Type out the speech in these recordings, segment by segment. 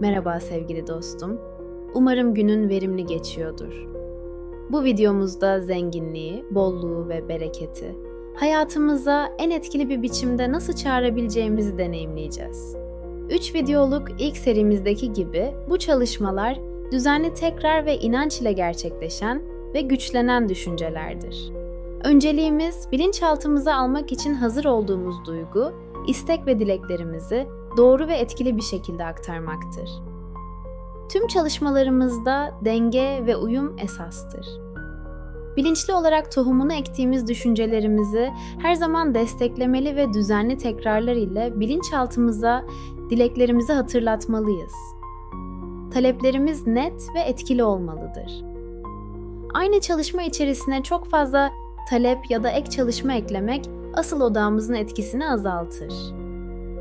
Merhaba sevgili dostum. Umarım günün verimli geçiyordur. Bu videomuzda zenginliği, bolluğu ve bereketi hayatımıza en etkili bir biçimde nasıl çağırabileceğimizi deneyimleyeceğiz. 3 videoluk ilk serimizdeki gibi bu çalışmalar düzenli tekrar ve inanç ile gerçekleşen ve güçlenen düşüncelerdir. Önceliğimiz bilinçaltımıza almak için hazır olduğumuz duygu, istek ve dileklerimizi doğru ve etkili bir şekilde aktarmaktır. Tüm çalışmalarımızda denge ve uyum esastır. Bilinçli olarak tohumunu ektiğimiz düşüncelerimizi her zaman desteklemeli ve düzenli tekrarlar ile bilinçaltımıza dileklerimizi hatırlatmalıyız. Taleplerimiz net ve etkili olmalıdır. Aynı çalışma içerisine çok fazla talep ya da ek çalışma eklemek asıl odağımızın etkisini azaltır.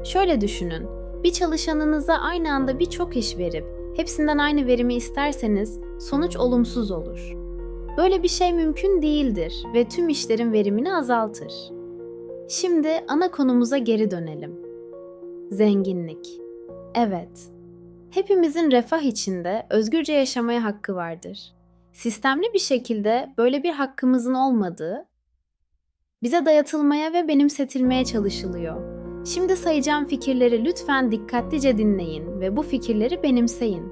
Şöyle düşünün, bir çalışanınıza aynı anda birçok iş verip hepsinden aynı verimi isterseniz sonuç olumsuz olur. Böyle bir şey mümkün değildir ve tüm işlerin verimini azaltır. Şimdi ana konumuza geri dönelim. Zenginlik. Evet. Hepimizin refah içinde özgürce yaşamaya hakkı vardır. Sistemli bir şekilde böyle bir hakkımızın olmadığı bize dayatılmaya ve benimsetilmeye çalışılıyor. Şimdi sayacağım fikirleri lütfen dikkatlice dinleyin ve bu fikirleri benimseyin.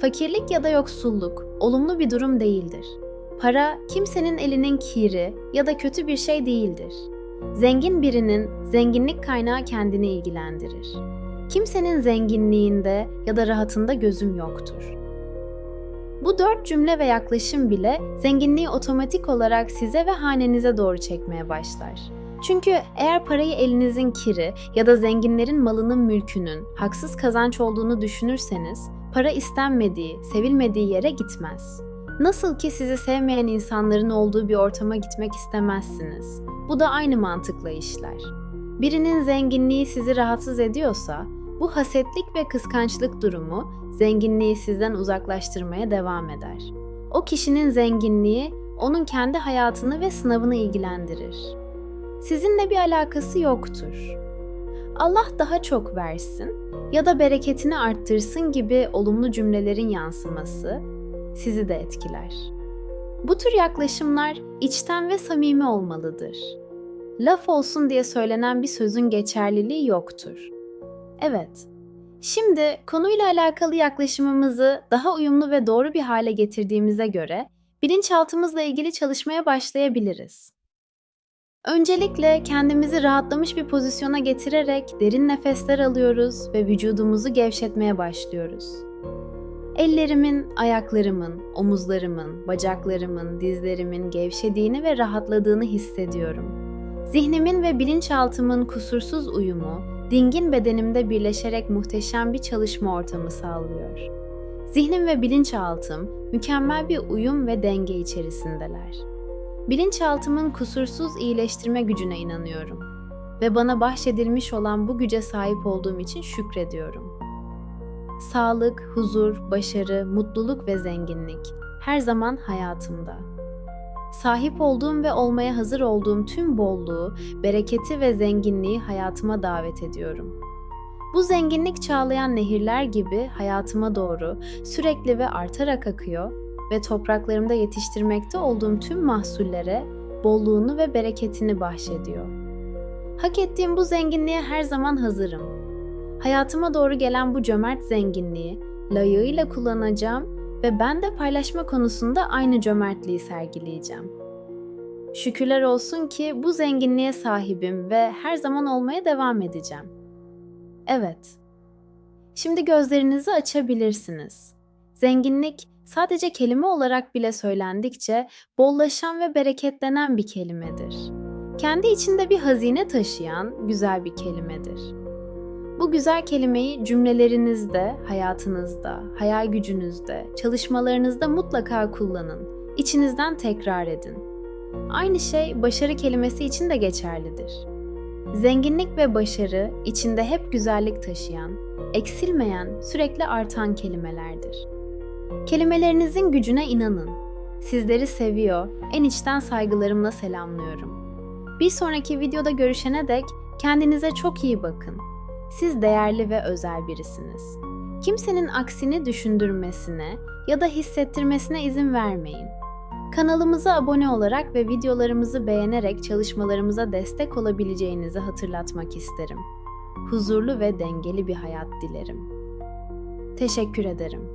Fakirlik ya da yoksulluk olumlu bir durum değildir. Para kimsenin elinin kiri ya da kötü bir şey değildir. Zengin birinin zenginlik kaynağı kendini ilgilendirir. Kimsenin zenginliğinde ya da rahatında gözüm yoktur. Bu dört cümle ve yaklaşım bile zenginliği otomatik olarak size ve hanenize doğru çekmeye başlar. Çünkü eğer parayı elinizin kiri ya da zenginlerin malının mülkünün haksız kazanç olduğunu düşünürseniz, para istenmediği, sevilmediği yere gitmez. Nasıl ki sizi sevmeyen insanların olduğu bir ortama gitmek istemezsiniz. Bu da aynı mantıkla işler. Birinin zenginliği sizi rahatsız ediyorsa, bu hasetlik ve kıskançlık durumu zenginliği sizden uzaklaştırmaya devam eder. O kişinin zenginliği onun kendi hayatını ve sınavını ilgilendirir. Sizinle bir alakası yoktur. Allah daha çok versin ya da bereketini arttırsın gibi olumlu cümlelerin yansıması sizi de etkiler. Bu tür yaklaşımlar içten ve samimi olmalıdır. Laf olsun diye söylenen bir sözün geçerliliği yoktur. Evet. Şimdi konuyla alakalı yaklaşımımızı daha uyumlu ve doğru bir hale getirdiğimize göre bilinçaltımızla ilgili çalışmaya başlayabiliriz. Öncelikle kendimizi rahatlamış bir pozisyona getirerek derin nefesler alıyoruz ve vücudumuzu gevşetmeye başlıyoruz. Ellerimin, ayaklarımın, omuzlarımın, bacaklarımın, dizlerimin gevşediğini ve rahatladığını hissediyorum. Zihnimin ve bilinçaltımın kusursuz uyumu, dingin bedenimde birleşerek muhteşem bir çalışma ortamı sağlıyor. Zihnim ve bilinçaltım mükemmel bir uyum ve denge içerisindeler. Bilinçaltımın kusursuz iyileştirme gücüne inanıyorum ve bana bahşedilmiş olan bu güce sahip olduğum için şükrediyorum. Sağlık, huzur, başarı, mutluluk ve zenginlik her zaman hayatımda. Sahip olduğum ve olmaya hazır olduğum tüm bolluğu, bereketi ve zenginliği hayatıma davet ediyorum. Bu zenginlik çağlayan nehirler gibi hayatıma doğru sürekli ve artarak akıyor ve topraklarımda yetiştirmekte olduğum tüm mahsullere bolluğunu ve bereketini bahşediyor. Hak ettiğim bu zenginliğe her zaman hazırım. Hayatıma doğru gelen bu cömert zenginliği layığıyla kullanacağım ve ben de paylaşma konusunda aynı cömertliği sergileyeceğim. Şükürler olsun ki bu zenginliğe sahibim ve her zaman olmaya devam edeceğim. Evet. Şimdi gözlerinizi açabilirsiniz. Zenginlik sadece kelime olarak bile söylendikçe bollaşan ve bereketlenen bir kelimedir. Kendi içinde bir hazine taşıyan güzel bir kelimedir. Bu güzel kelimeyi cümlelerinizde, hayatınızda, hayal gücünüzde, çalışmalarınızda mutlaka kullanın. İçinizden tekrar edin. Aynı şey başarı kelimesi için de geçerlidir. Zenginlik ve başarı içinde hep güzellik taşıyan, eksilmeyen, sürekli artan kelimelerdir. Kelimelerinizin gücüne inanın. Sizleri seviyor, en içten saygılarımla selamlıyorum. Bir sonraki videoda görüşene dek kendinize çok iyi bakın. Siz değerli ve özel birisiniz. Kimsenin aksini düşündürmesine ya da hissettirmesine izin vermeyin. Kanalımıza abone olarak ve videolarımızı beğenerek çalışmalarımıza destek olabileceğinizi hatırlatmak isterim. Huzurlu ve dengeli bir hayat dilerim. Teşekkür ederim.